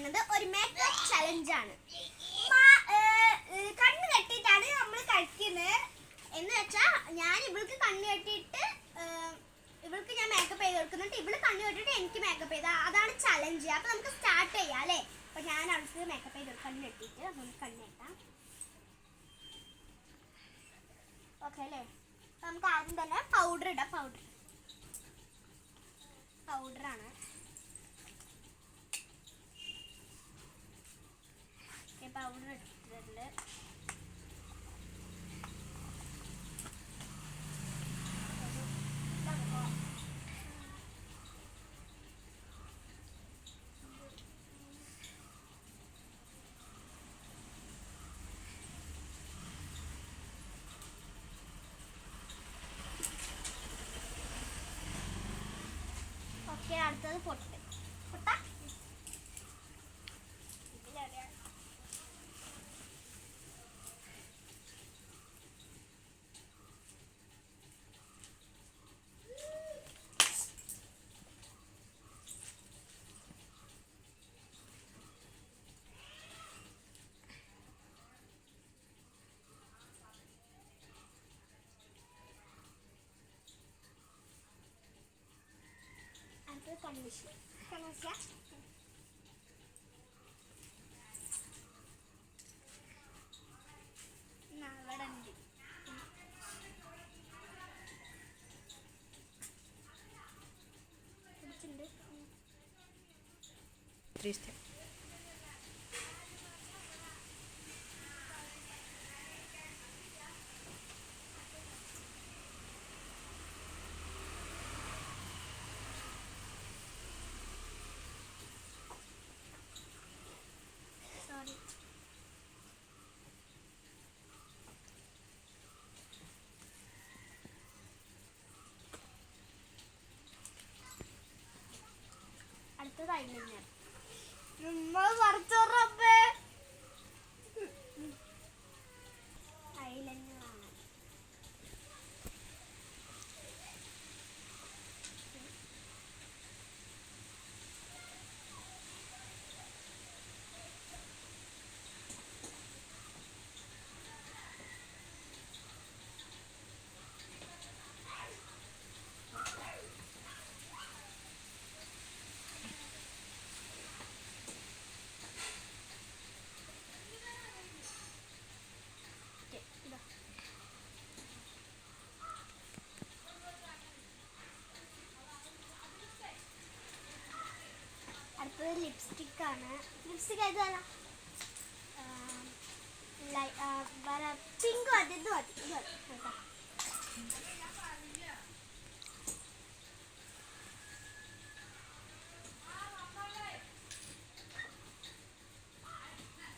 പറയുന്നത് ഒരു makeup challenge ആണ്. കണ്ണ് കെട്ടിയിട്ടാണ് നമ്മൾ കഴിക്കുന്നത് എന്ന് വെച്ചാൽ ഞാൻ ഇവൾക്ക് കണ്ണ് കെട്ടിയിട്ട് ഇവൾക്ക് ഞാൻ മേക്കപ്പ് ചെയ്ത് കൊടുക്കുന്നുണ്ട്. ഇവൾ കണ്ണ് കെട്ടിട്ട് എനിക്ക് മേക്കപ്പ് ചെയ്ത. അതാണ് ചലഞ്ച് അപ്പൊ നമുക്ക് സ്റ്റാർട്ട് ചെയ്യാം അല്ലേ? അപ്പൊ ഞാൻ അവൾക്ക് മേക്കപ്പ് ചെയ്ത് കണ്ണ് കെട്ടിയിട്ട് അപ്പൊ നമുക്ക് കണ്ണ് കെട്ടാം. ഓക്കെ അല്ലേ? നമുക്ക് ആദ്യം തന്നെ പൗഡർ ഇടാം. പൗഡർ പൗഡറാണ് ഇട്ടിട്ടുണ്ട് ഓക്കെ അടുത്തത് പൊട്ട് പൊട്ട gelmiş. Kırmızıya. Eyeliner നമ്മൾ പറിച്ചോറപ്പേ ഐലൈനർ ആണ് ഓക്കേ, ഇതാ അടുത്തത് ലിപ്സ്റ്റിക് ആണ്. ലിപ്സ്റ്റിക് ഏത് വേണം പിങ്ക് മതി ഇത് മതി ഇത് മതി കേട്ടോ.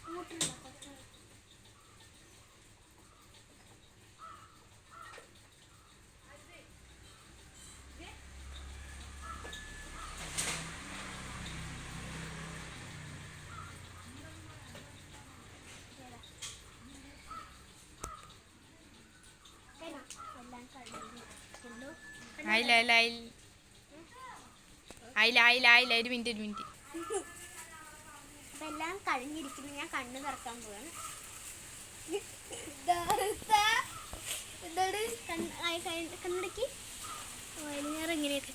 ഇങ്ങോട്ടുണ്ടോ കുറച്ച്? ഇതാ. കഴിഞ്ഞോ? എല്ലാം കഴിഞ്ഞു. കണ്ടോ? അയില അയില അയില അയില അയില അയില ഒരു മിനിറ്റ് ഒരു മിനിറ്റ്. എല്ലാം കഴിഞ്ഞിരിക്കുന്നു. ഞാൻ കണ്ണ് തുറക്കാൻ പോവാണ്. കണ്ണടക്കി. വൈകുന്നേരം ഇങ്ങനെയൊക്കെ.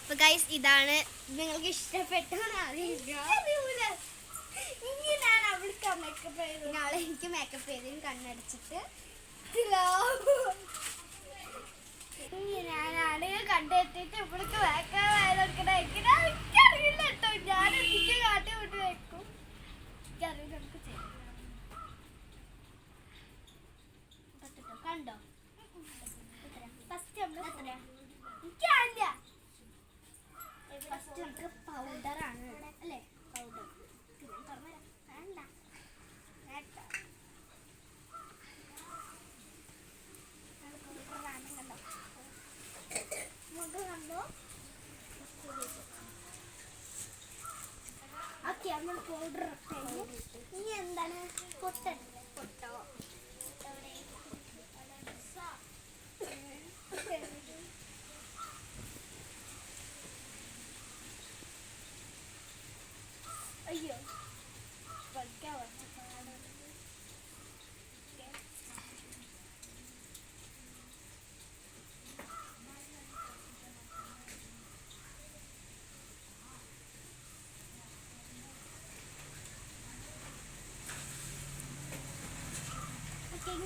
അപ്പൊ ഗൈസ് ഇതാണ് നിങ്ങൾക്ക് ഇഷ്ടപ്പെട്ടതാണ് ഇങ്ങനെയാണ് അവൾക്ക് മേക്കപ്പ് ചെയ്തത്. നാളെ എനിക്ക് മേക്കപ്പ് ചെയ്തതിന് കണ്ണടച്ചിട്ട്. ഞാനാണ് കണ്ടെത്തിയിട്ട് വേക്കാൻ മേക്കപ്പ് ചെയ്തെടുക്കണേ എനിക്കറിയില്ല കേട്ടോ ഞാൻ എനിക്ക് കാട്ടി വിട്ട് വെക്കും എനിക്കറിയില്ല നമുക്ക് ചെയ്യാം പത്തിട്ടോ കണ്ടോ ഫസ്റ്റ് നമ്മൾ എനിക്കറിയില്ല ഫസ്റ്റ് നമുക്ക് പൗഡറാണ് അല്ലേ പൗഡർ ഞാൻ പറഞ്ഞുതരാം വേണ്ട വേണ്ട പൗഡറാണ് കണ്ടോ മുഖം കണ്ടോ ഓക്കെ നമ്മൾ പൗഡർ കഴിഞ്ഞു ഇനി എന്താണ് പൊട്ട പൊട്ടോ എവിടെ? അയ്യോ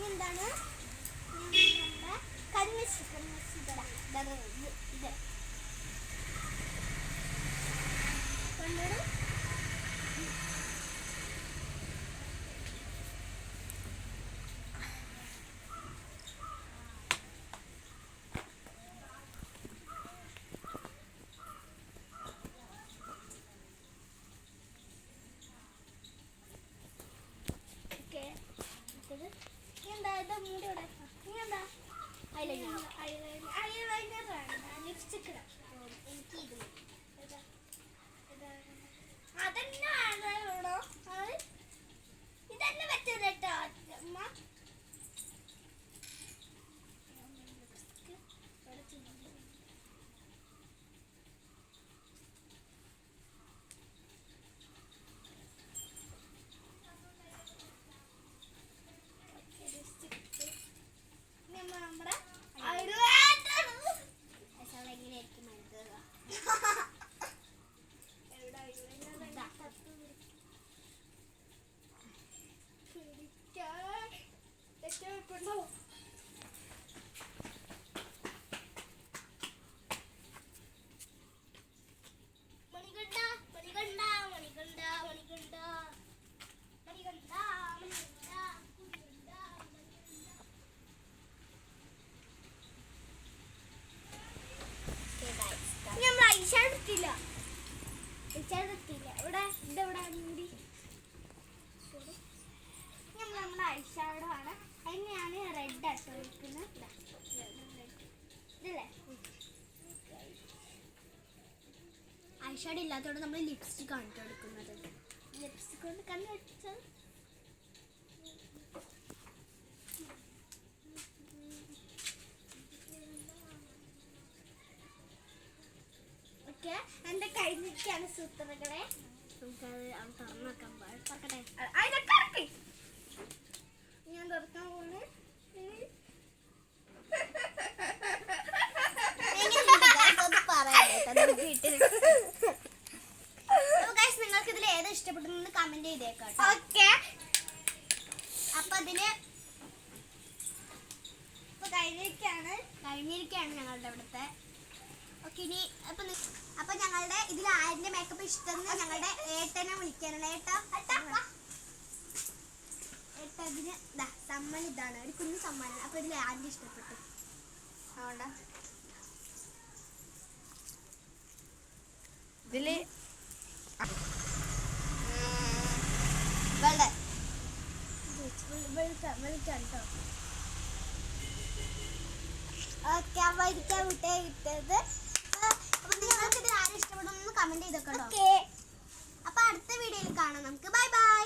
ഇതാണ് നമ്മുടെ കൺവെൻഷൻ ഇത് ഇതാ, ഇത്, ഇത്. കണ്ടോളൂ. ഓക്കേ. അടുത്തത്. ഇനി എന്താ ഇത് മൂടി ഇവിടെ. ഇവിടെ ഇതെവിടെ നമ്മൾ നമ്മുടെ ഐഷാഡോ ആണ് അതിന് ഞാൻ റെഡ് ആട്ടോ ഇതല്ലേ? ഐഷാഡ് ഇല്ലാത്തതുകൊണ്ട് നമ്മൾ ലിപ്സ്റ്റിക് ആണ് കൊടുക്കുന്നത്. എടുക്കുന്നത് ലിപ്സ്റ്റിക് കൊണ്ട് കണ്ണു വെച്ചത്. ഓക്കെ. എന്റെ കഴിഞ്ഞിരിക്കാണ് സൂത്രകളെ നമുക്കത് അത് തുറന്നു നോക്കാൻ പാടില്ല തുറക്കട്ടെ. അതിനൊക്കെ ഇറക്കി ഞാൻ തുറക്കാൻ പോകുന്നു നിങ്ങൾക്ക് ഇതിൽ ഏതാ ഇഷ്ടപ്പെട്ടെന്ന് കമന്റ് ചെയ്തേക്കാം ഓക്കെ. അപ്പൊ അതിൽ ഇപ്പൊ കഴിഞ്ഞിരിക്കാണ്. കഴിഞ്ഞിരിക്കാണ് ഞങ്ങളുടെ ഇവിടുത്തെ. ഓക്കെ ഇനി അപ്പൊ നി- അപ്പൊ ഞങ്ങളുടെ ഇതിൽ ആരിന്റെ മേക്കപ്പ് ഇഷ്ടം ഞങ്ങളുടെ ഏട്ടനെ വിളിക്കാനാണ്. ഏട്ടാ ഏട്ടാ ഇതിന് സമ്മാനം ഇതാണ്. ഒരു കുഞ്ഞു സമ്മാനം. അപ്പൊ ഇതിൽ ആരിന്റെ ഇഷ്ടപ്പെട്ടു. അതുകൊണ്ടാ. ഇതിൽ വെള്ളം വിളിക്കാം കേട്ടോ ഓക്കെ അപ്പൊ ഇരിക്കാൻ വിട്ടേ കിട്ടത് അപ്പൊ നിങ്ങൾക്ക് ഇതിൽ ആരും ഇഷ്ടപ്പെടുന്നു കമന്റ് ചെയ്തൊക്കെ അപ്പൊ അടുത്ത വീഡിയോയിൽ കാണാം നമുക്ക്. Bye bye